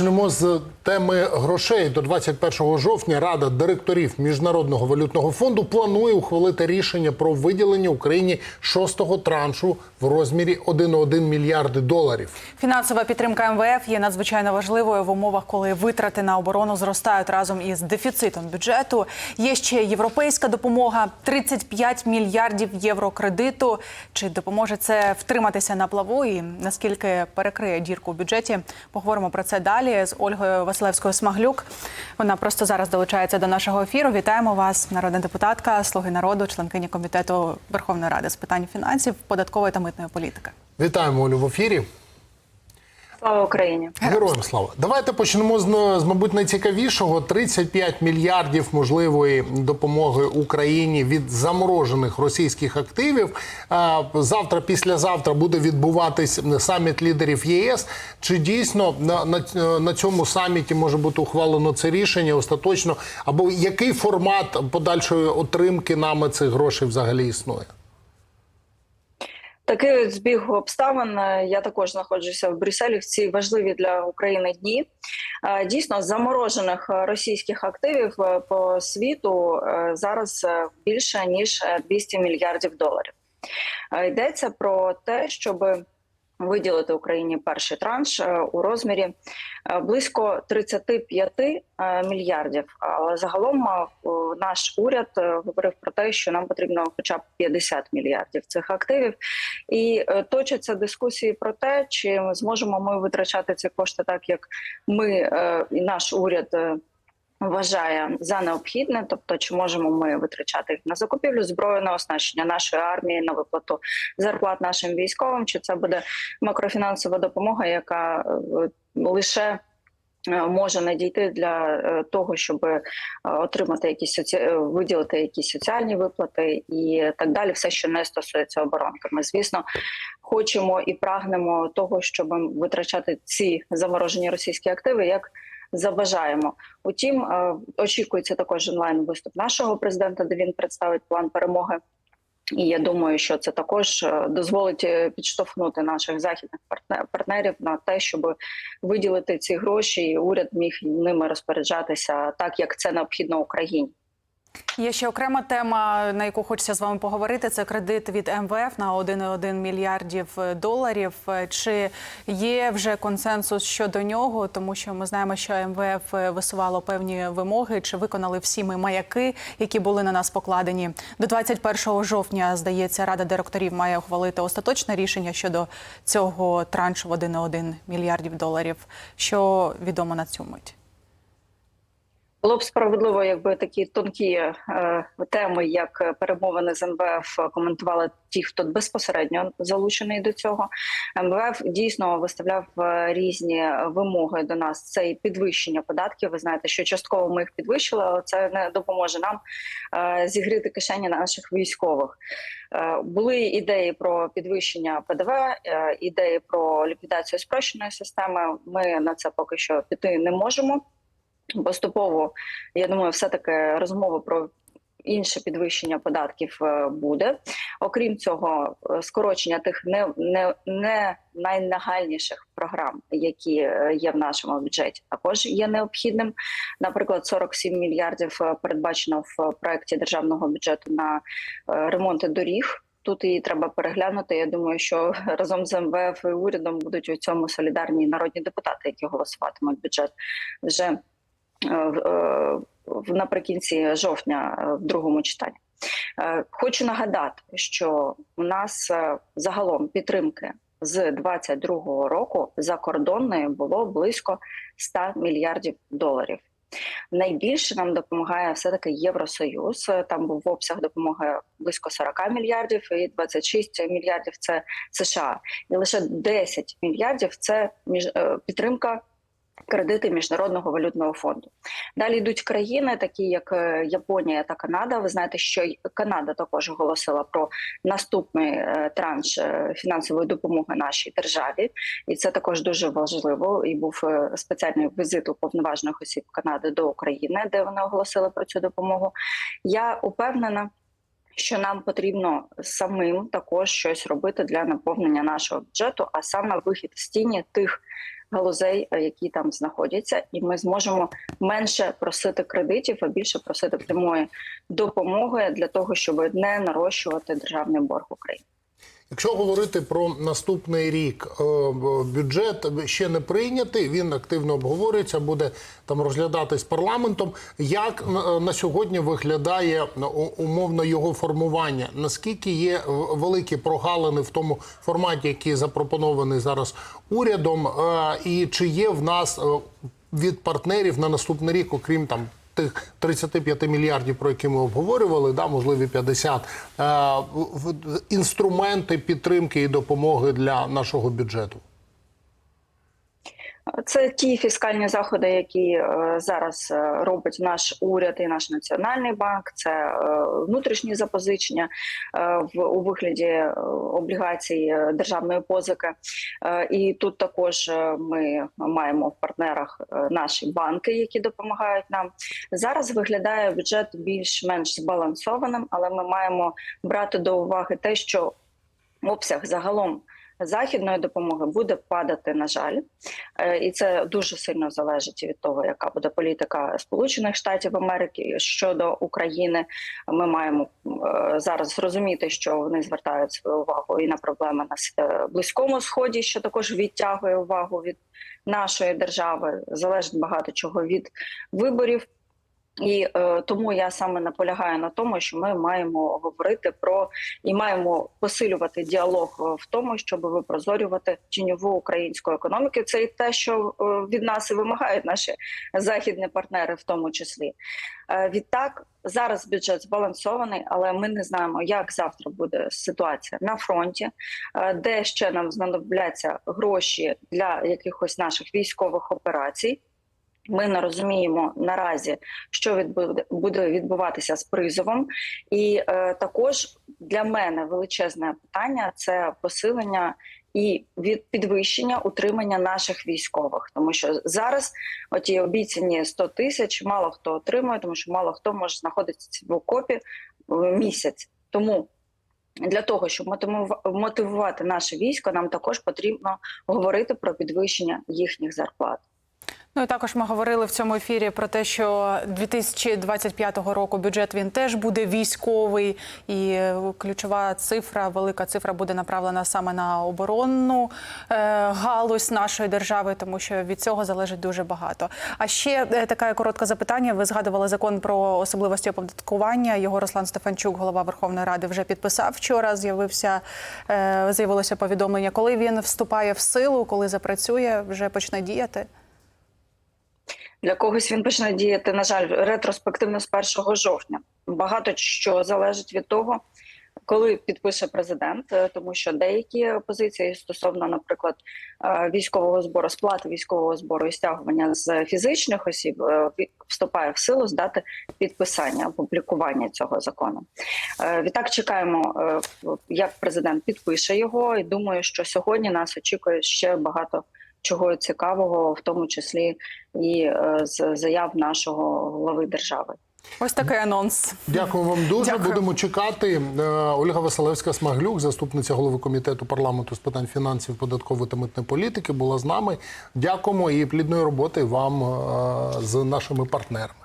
Почнемо з теми грошей. До 21 жовтня Рада директорів Міжнародного валютного фонду планує ухвалити рішення про виділення Україні шостого траншу в розмірі 1,1 мільярди доларів. Фінансова підтримка МВФ є надзвичайно важливою в умовах, коли витрати на оборону зростають разом із дефіцитом бюджету. Є ще європейська допомога 35 мільярдів євро кредиту. Чи допоможе це втриматися на плаву і наскільки перекриє дірку в бюджеті? Поговоримо про це далі з Ольгою Василевською Смаглюк. Вона просто зараз долучається до нашого ефіру. Вітаємо вас, народна депутатка, слуги народу, членкиня комітету Верховної Ради з питань фінансів, податкової та митної політики. Вітаємо Олю в ефірі. Слава Україні! Героям слава. Давайте почнемо з, з мабуть найцікавішого: 35 мільярдів можливої допомоги Україні від заморожених російських активів. Завтра, післязавтра буде відбуватись саміт лідерів ЄС. Чи дійсно на, на, на цьому саміті може бути ухвалено це рішення остаточно? Або який формат подальшої отримки нами цих грошей взагалі існує? Такий от збіг обставин. Е, Я також знаходжуся в Брюсселі в ці важливі для України дні. Е, Дійсно, заморожених е, російських активів по світу зараз більше ніж е, 200 мільярдів доларів. Йдеться про те, щоб виділити Україні перший транш е, у розмірі е, близько 35 е, мільярдів. Але загалом наш уряд говорив про те, що нам потрібно хоча б 50 мільярдів цих активів, і точаться дискусії про те, чи зможемо ми витрачати ці кошти так, як ми і наш уряд. Вважає за необхідне, тобто чи можемо ми витрачати їх на закупівлю зброї, на оснащення нашої армії, на виплату зарплат нашим військовим, чи це буде макрофінансова допомога, яка е, лише е, може надійти для е, того, щоб отримати якісь соці... виділити якісь соціальні виплати і так далі, все, що не стосується оборонки. Ми, звісно, хочемо і прагнемо того, щоб витрачати ці заморожені російські активи як забажаємо. Утім, е, очікується також онлайн виступ нашого президента, де він представить план перемоги. І я думаю, що це також е, дозволить е, підштовхнути наших західних партне- партнерів на те, щоб виділити ці гроші, і уряд міг ними розпоряджатися так, як це необхідно Україні. Є ще окрема тема, на яку хочеться з вами поговорити. Це кредит від МВФ на 1,1 мільярдів доларів. Чи є вже консенсус щодо нього? Тому що ми знаємо, що МВФ висувало певні вимоги, чи виконали всі ми маяки, які були на нас покладені. До 21 жовтня, здається, рада директорів має ухвалити остаточне рішення щодо цього траншу в 1,1 мільярдів доларів. Що відомо на цю мить? Було б справедливо, якби такі тонкі е, теми, як перемовини з МВФ, коментували ті, хто безпосередньо залучений до цього. МВФ дійсно виставляв е, різні вимоги до нас. Це і підвищення податків. Ви знаєте, що частково ми їх підвищили, але це не допоможе нам е, зігріти кишені наших військових. Е, Були ідеї про підвищення ПДВ, е, ідеї про ліквідацію спрощеної системи. Ми на це поки що піти не можемо. Поступово, я думаю, все таки розмова про інше підвищення податків е, буде. Окрім цього, е, скорочення тих не, не, не найнагальніших програм, які е, є в нашому бюджеті, також є необхідним. Наприклад, 47 мільярдів передбачено в проекті державного бюджету на ремонти доріг. Тут її треба переглянути. Я думаю, що разом з МВФ і урядом будуть у цьому солідарні народні депутати, які голосуватимуть бюджет вже наприкінці жовтня е, в другому читанні. Е, Хочу нагадати, що у нас е, загалом підтримки з 22-го року закордонної було близько 100 мільярдів доларів. Найбільше нам допомагає все таки Євросоюз. Е, Там був обсяг допомоги близько 40 мільярдів, і 26 мільярдів це США, і лише 10 мільярдів це між е, підтримка кредити міжнародного валютного фонду. Далі йдуть країни, такі як е, Японія та Канада. Ви знаєте, що Канада також оголосила про наступний е, транш е, фінансової допомоги нашій державі, і це також дуже важливо. І був спеціальний візит уповноважених осіб Канади до України, де вони оголосили про цю допомогу. Я упевнена. Що нам потрібно самим також щось робити для наповнення нашого бюджету, а саме вихід з тіні тих галузей, е, які там знаходяться, і ми зможемо менше просити кредитів, а більше просити прямої допомоги для того, щоб не нарощувати державний борг України. Якщо говорити про наступний рік, е, бюджет ще не прийнятий, він активно обговорюється, буде там розглядатись парламентом. Як е, на сьогодні виглядає ну, умовно його формування? Наскільки є е, великі прогалини в тому форматі, який запропонований зараз урядом, Е, і чи є в нас е, від партнерів на наступний рік, окрім там тих 35 мільярдів, про які ми обговорювали, да, можливі 50, е, інструменти підтримки і допомоги для нашого бюджету? Це ті фіскальні заходи, які е, зараз е, робить наш уряд і наш національний банк. Це е, внутрішні запозичення в у вигляді облігацій державної позики. І тут також ми маємо в партнерах наші банки, які допомагають нам. Зараз виглядає бюджет більш-менш збалансованим, але ми маємо брати до уваги те, що обсяг загалом західної допомоги буде падати, на жаль, Е, і це дуже сильно залежить від того, яка буде політика Сполучених Штатів Америки щодо України. Ми маємо е, зараз зрозуміти, що вони звертають свою увагу і на проблеми на е, близькому сході, що також відтягує увагу від нашої держави. Залежить багато чого від виборів. І е, тому я саме наполягаю на тому, що ми маємо говорити про і маємо посилювати діалог е, в тому, щоб випрозорювати тіньову українську економіку. Це і те, що е, від нас і вимагають наші західні партнери, в тому числі. Е, відтак зараз бюджет збалансований, але ми не знаємо, як завтра буде ситуація на фронті, е, де ще нам знадобляться гроші для якихось наших військових операцій. Ми не розуміємо наразі, що буде відбуватися з призовом, і е, також для мене величезне питання це посилення і від підвищення утримання наших військових, тому що зараз оті обіцяні 100 тисяч мало хто отримує, тому що мало хто може знаходитися в окопі е, місяць. Тому для того, щоб мотивува- мотивувати наше військо, нам також потрібно говорити про підвищення їхніх зарплат. Ну і також ми говорили в цьому ефірі про те, що 2025 року бюджет він теж буде військовий, і е, ключова цифра, велика цифра буде направлена саме на оборонну е, галузь нашої держави, тому що від цього залежить дуже багато. А ще е, таке коротке запитання. Ви згадували закон про особливості оподаткування. Його Руслан Стефанчук, голова Верховної Ради, вже підписав вчора. З'явився з'явилося повідомлення, коли він вступає в силу, коли запрацює, вже почне діяти. Для когось він почне діяти, на жаль, ретроспективно з 1 жовтня. Багато що залежить від того, коли підпише президент, е, тому що деякі позиції стосовно, наприклад, е, військового збору, сплати військового збору і стягування з фізичних осіб е, вступає в силу з дати підписання опублікування цього закону. Відтак чекаємо, як президент підпише його, і думаю, що сьогодні нас очікує ще багато чого цікавого, в тому числі і е, з заяв нашого глави держави. Ось такий анонс. Дякую вам дуже. Дякую. Будемо чекати. Е, Ольга Василевська Смаглюк, заступниця голови комітету парламенту з питань фінансів, податкової та митної політики, була з нами. Дякуємо і плідної роботи вам е, з нашими партнерами.